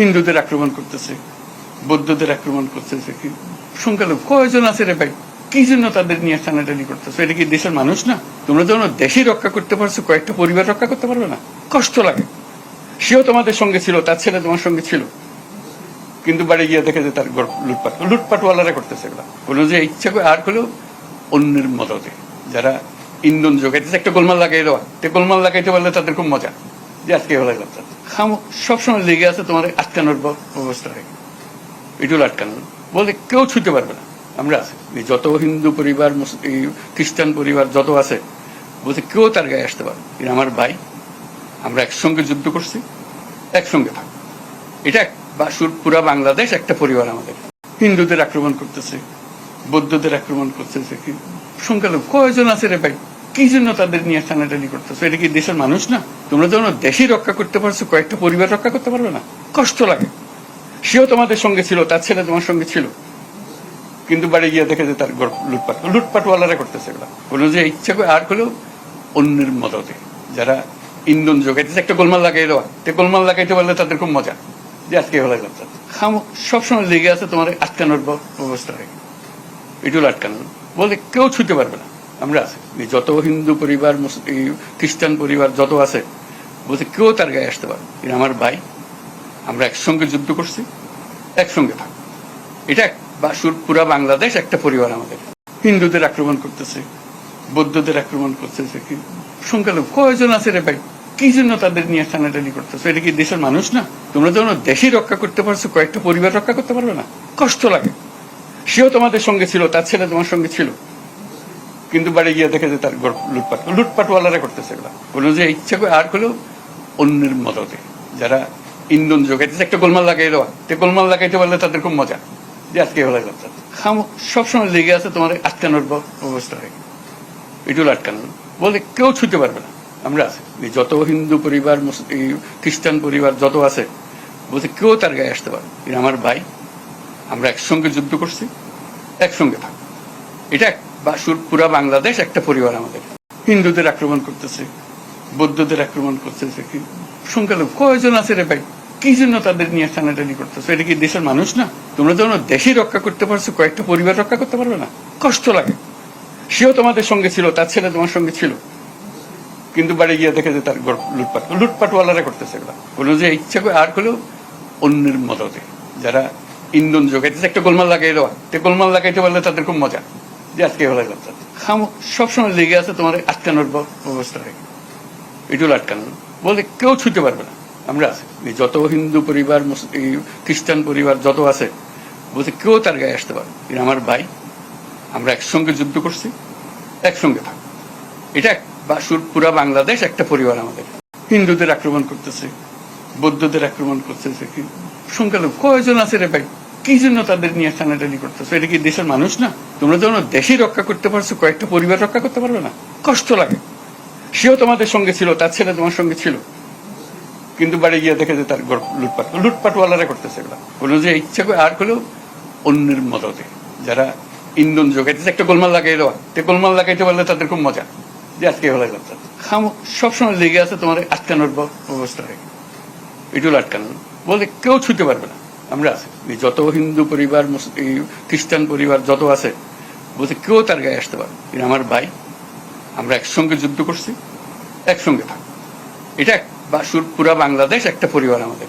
হিন্দুদের আক্রমণ করতেছে, বৌদ্ধদের আক্রমণ করতেছে, কি সংখ্যালঘু, কয়জন আছে রে ভাই? কি জন্য তাদের নিয়ে টানাটানি করতেছে? এটা কি দেশের মানুষ না? তোমরা যখন দেশই রক্ষা করতে পারছ, কয়েকটা পরিবার রক্ষা করতে পারবে না। কষ্ট লাগে। সেও তোমাদের সঙ্গে ছিল, তার ছেলে তোমার সঙ্গে ছিল। কিন্তু বাড়ি গিয়ে দেখে যে তার লুটপাট। লুটপাটওয়ালারা করতেছে এগুলা। কোনো যে ইচ্ছা করে, আর হলেও অন্যের মদতে। যারা ইন্ধন যোগাইতেছে একটা গোলমাল লাগাই দেওয়া। তো গোলমাল লাগাইতে পারলে তাদের খুব মজা। যে আজকে হয়ে গেলাম খাম, সবসময় লেগে আছে তোমার আটকানোর ব্যবস্থা হয় এটুল আটকানোর বলে কেউ ছুতে পারবে না। আমরা যত হিন্দু পরিবার খ্রিস্টান পরিবার যত আছে বলছে কেউ তার গায়ে আসতে এরা আমার ভাই, আমরা একসঙ্গে যুদ্ধ করছি, একসঙ্গে থাকব। এটা পুরা বাংলাদেশ, একটা পরিবার আমাদের। হিন্দুদের আক্রমণ করতেছে, বৌদ্ধদের আক্রমণ করতেছে। সংখ্যালঘু কয়জন আছে রে ভাই? কি জন্য তাদের নিয়ে টানাটানি করতেছে? এটা কি দেশের মানুষ না? তোমরা যখন দেশই রক্ষা করতে পারছ, কয়েকটা পরিবার রক্ষা করতে পারবে না? কষ্ট লাগে। সেও তোমাদের সঙ্গে ছিল, তার ছেলে তোমার সঙ্গে ছিল। কিন্তু বাড়ি গিয়ে দেখে যে তার লুটপাট। লুটপাটওয়ালারা করতেছে এগুলা। কোনো যে ইচ্ছা করে আর হলেও অন্যের মদতে। যারা ইন্ধন যোগাইতেছে একটা গোলমাল লাগাই দেওয়া। তো গোলমাল লাগাইতে পারলে তাদের খুব মজা। যে আজকে হয়ে গেলাম খাম সবসময় লেগে আছে তোমার আটকানোর ব্যবস্থা হয় এটুল আটকানোর বলে কেউ ছুতে পারবে না। আমরা যত হিন্দু পরিবার খ্রিস্টান পরিবার যত আছে, বলছে কেউ তার গায়ে আসতে পারে আমার ভাই। আমরা একসঙ্গে যুদ্ধ করছি, একসঙ্গে থাকব এটা পুরা বাংলাদেশ একটা পরিবার আমাদের। হিন্দুদের আক্রমণ করতেছে, বৌদ্ধদের আক্রমণ করতেছে কি সংখ্যালঘু। কয়জন আছে রে ভাই? কি জন্য তাদের নিয়ে টানাটানি করতেছে? এটা কি দেশের মানুষ না? তোমরা যখন দেশই রক্ষা করতে পারছ, কয়েকটা পরিবার রক্ষা করতে পারবে না? কষ্ট লাগে। সেও তোমাদের সঙ্গে ছিল, তার ছেলে তোমার সঙ্গে ছিল। কিন্তু বাড়ি গিয়ে দেখে যে তার গর- লুটপাট। লুটপাটওয়ালারা করতেছে এগুলা। কোনো যে ইচ্ছা করে আর হলেও অন্যের মদতে। যারা ইন্ধন যোগাইতেছে একটা গোলমাল লাগাই দেওয়া। তো গোলমাল লাগাইতে পারলে তাদের খুব মজা। যে আজকে গেলাম খাম, সবসময় লেগে আছে তোমার আটকানোর ব্যবস্থা হয়। এটুল আটকানোর বলে কেউ ছুতে পারবে না। আমরা আছি। যত হিন্দু পরিবার খ্রিস্টান পরিবার যত আছে, বলছে কেউ তার গায়ে আসতে পারে আমার ভাই, আমরা একসঙ্গে যুদ্ধ করছি, একসঙ্গে থাকব। এটা বা পুরা বাংলাদেশ, একটা পরিবার আমাদের। হিন্দুদের আক্রমণ করতেছে, বৌদ্ধদের আক্রমণ করতেছে, কি সংখ্যালঘু। কয়জন আছে রে ভাই? কি জন্য তাদের নিয়ে টানাটানি করতেছে? এটা কি দেশের মানুষ না? তোমরা যখন দেশে রক্ষা করতে পারছ, কয়েকটা পরিবার রক্ষা করতে পারবে না। কষ্ট লাগে। সেও তোমাদের সঙ্গে ছিল, তার ছেলে তোমার সঙ্গে ছিল। কিন্তু বাড়ি গিয়ে দেখে যে তার লুটপাট। লুটপাটওয়ালারা করতেছে এগুলা। কোনো যে ইচ্ছা করে, আর হলেও অন্যের মদতে। যারা ইন্ধন যোগাইতেছে একটা গোলমাল লাগাই দেওয়া। তো গোলমাল লাগাইতে পারলে তাদের খুব মজা। যে সবসময় লেগে আছে তোমার আটকানোর ব্যবস্থা আটকানোর কেউ পারবে না। আমরা যত হিন্দু পরিবার খ্রিস্টান পরিবার যত আছে কেউ তার গায়ে আসতে আমার ভাই, আমরা একসঙ্গে যুদ্ধ করছি, একসঙ্গে থাকব। এটা পুরা বাংলাদেশ একটা পরিবার আমাদের। হিন্দুদের আক্রমণ করতেছে, বৌদ্ধদের আক্রমণ করতেছে। সংখ্যালঘু কয়জন আছে রে ভাই? কি জন্য তাদের নিয়ে টানাটানি করতেছে? এটা কি দেশের মানুষ না? তোমরা যখন দেশই রক্ষা করতে পারছ, কয়েকটা পরিবার রক্ষা করতে পারবে না? কষ্ট লাগে। সেও তোমাদের সঙ্গে ছিল, তার ছেলে তোমার সঙ্গে ছিল। কিন্তু বাড়ি গিয়ে দেখে যে তার লুটপাট। লুটপাটওয়ালারা করতেছে এগুলা। কোনো যে ইচ্ছা করে আর হলেও অন্যের মদতে। যারা ইন্ধন যোগাইতেছে একটা গোলমাল লাগাই দেওয়া। তো গোলমাল লাগাইতে পারলে তাদের খুব মজা। যে আজকে হয়ে গেলাম খাম সবসময় লেগে আছে তোমার আটকানোর ব্যবস্থা হয়। এটুল আটকানোর বলে কেউ ছুতে পারবে না। আমরা যত হিন্দু পরিবার খ্রিস্টান পরিবার যত আছে, বলছে কেউ তার গায়ে আসতে পারে কিন্তু আমার ভাই। আমরা একসঙ্গে যুদ্ধ করছি, একসঙ্গে থাক এটা পুরা বাংলাদেশ একটা পরিবার আমাদের।